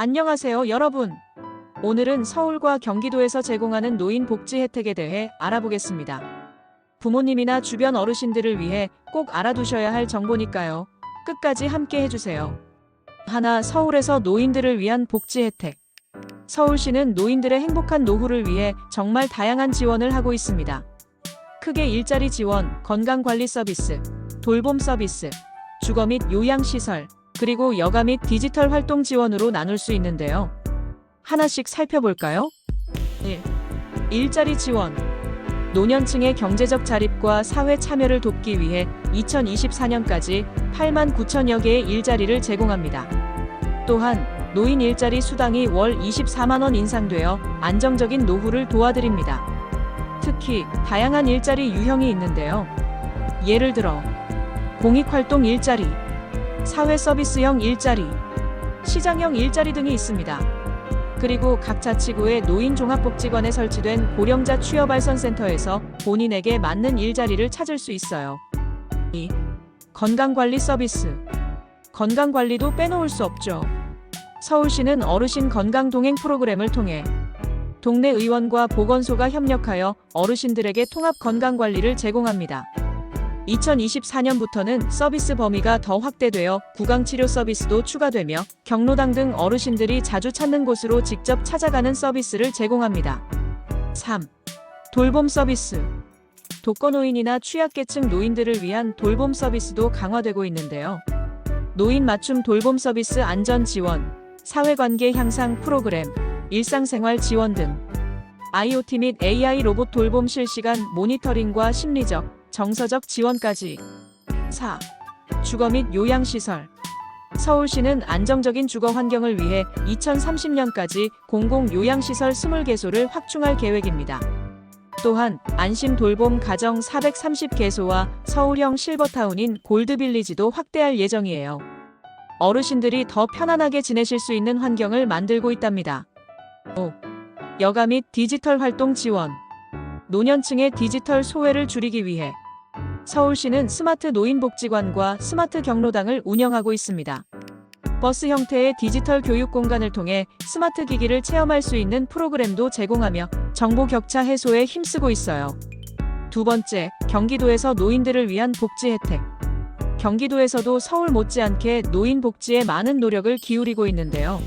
안녕하세요, 여러분. 오늘은 서울과 경기도에서 제공하는 노인 복지 혜택에 대해 알아보겠습니다. 부모님이나 주변 어르신들을 위해 꼭 알아두셔야 할 정보니까요. 끝까지 함께 해주세요. 하나, 서울에서 노인들을 위한 복지 혜택. 서울시는 노인들의 행복한 노후를 위해 정말 다양한 지원을 하고 있습니다. 크게 일자리 지원, 건강관리 서비스, 돌봄 서비스, 주거 및 요양시설, 그리고 여가 및 디지털 활동 지원으로 나눌 수 있는데요. 하나씩 살펴볼까요? 1. 일자리 지원. 노년층의 경제적 자립과 사회 참여를 돕기 위해 2024년까지 8만 9천여 개의 일자리를 제공합니다. 또한 노인 일자리 수당이 월 24만 원 인상되어 안정적인 노후를 도와드립니다. 특히 다양한 일자리 유형이 있는데요. 예를 들어 공익활동 일자리, 사회 서비스형 일자리, 시장형 일자리 등이 있습니다. 그리고 각 자치구의 노인 종합복지관에 설치된 고령자 취업발선센터에서 본인에게 맞는 일자리를 찾을 수 있어요. 2. 건강관리 서비스. 건강관리도 빼놓을 수 없죠. 서울시는 어르신 건강 동행 프로그램을 통해 동네 의원과 보건소가 협력하여 어르신들에게 통합 건강 관리를 제공합니다. 2024년부터는 서비스 범위가 더 확대되어 구강 치료 서비스도 추가되며 경로당 등 어르신들이 자주 찾는 곳으로 직접 찾아가는 서비스를 제공합니다. 3. 돌봄 서비스. 독거노인이나 취약계층 노인들을 위한 돌봄 서비스도 강화되고 있는데요. 노인 맞춤 돌봄 서비스 안전 지원, 사회관계 향상 프로그램, 일상생활 지원 등 IoT 및 AI 로봇 돌봄 실시간 모니터링과 심리적, 정서적 지원까지 4. 주거 및 요양시설 서울시는 안정적인 주거 환경을 위해 2030년까지 공공 요양시설 20개소를 확충할 계획입니다. 또한 안심 돌봄 가정 430개소와 서울형 실버타운인 골드빌리지도 확대할 예정이에요. 어르신들이 더 편안하게 지내실 수 있는 환경을 만들고 있답니다. 5. 여가 및 디지털 활동 지원. 노년층의 디지털 소외를 줄이기 위해 서울시는 스마트 노인복지관과 스마트 경로당을 운영하고 있습니다. 버스 형태의 디지털 교육 공간을 통해 스마트 기기를 체험할 수 있는 프로그램도 제공하며 정보 격차 해소에 힘쓰고 있어요. 두 번째, 경기도에서 노인들을 위한 복지 혜택. 경기도에서도 서울 못지않게 노인 복지에 많은 노력을 기울이고 있는데요.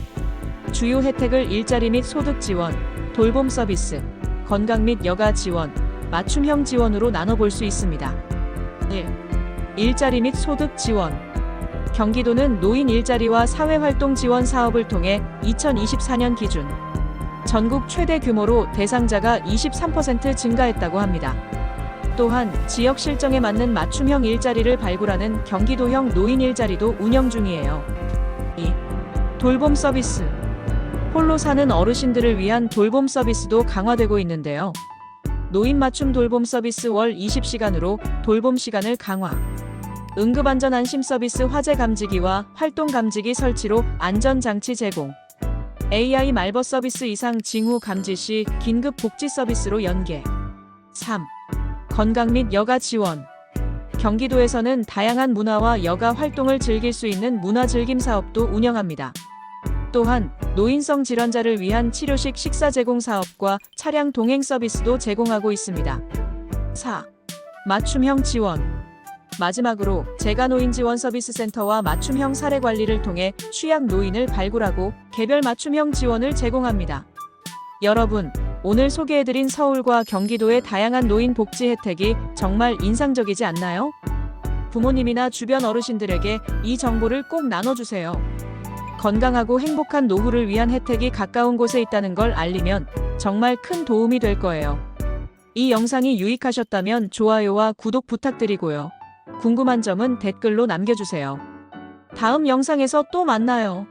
주요 혜택을 일자리 및 소득 지원, 돌봄 서비스, 건강 및 여가 지원, 맞춤형 지원으로 나눠볼 수 있습니다. 1. 일자리 및 소득 지원. 경기도는 노인 일자리와 사회활동 지원 사업을 통해 2024년 기준 전국 최대 규모로 대상자가 23% 증가했다고 합니다. 또한 지역 실정에 맞는 맞춤형 일자리를 발굴하는 경기도형 노인 일자리도 운영 중이에요. 2. 돌봄 서비스. 홀로 사는 어르신들을 위한 돌봄 서비스도 강화되고 있는데요. 노인 맞춤 돌봄 서비스 월 20시간으로 돌봄 시간을 강화. 응급안전 안심 서비스 화재 감지기와 활동 감지기 설치로 안전 장치 제공. AI 말버 서비스 이상 징후 감지 시 긴급 복지 서비스로 연계. 3. 건강 및 여가 지원. 경기도에서는 다양한 문화와 여가 활동을 즐길 수 있는 문화 즐김 사업도 운영합니다. 또한 노인성 질환자를 위한 치료식 식사 제공 사업과 차량 동행 서비스도 제공하고 있습니다. 4. 맞춤형 지원. 마지막으로 재가노인 지원 서비스 센터와 맞춤형 사례 관리를 통해 취약 노인을 발굴하고 개별 맞춤형 지원을 제공합니다. 여러분, 오늘 소개해드린 서울과 경기도의 다양한 노인 복지 혜택이 정말 인상적이지 않나요? 부모님이나 주변 어르신들에게 이 정보를 꼭 나눠주세요. 건강하고 행복한 노후를 위한 혜택이 가까운 곳에 있다는 걸 알리면 정말 큰 도움이 될 거예요. 이 영상이 유익하셨다면 좋아요와 구독 부탁드리고요. 궁금한 점은 댓글로 남겨주세요. 다음 영상에서 또 만나요.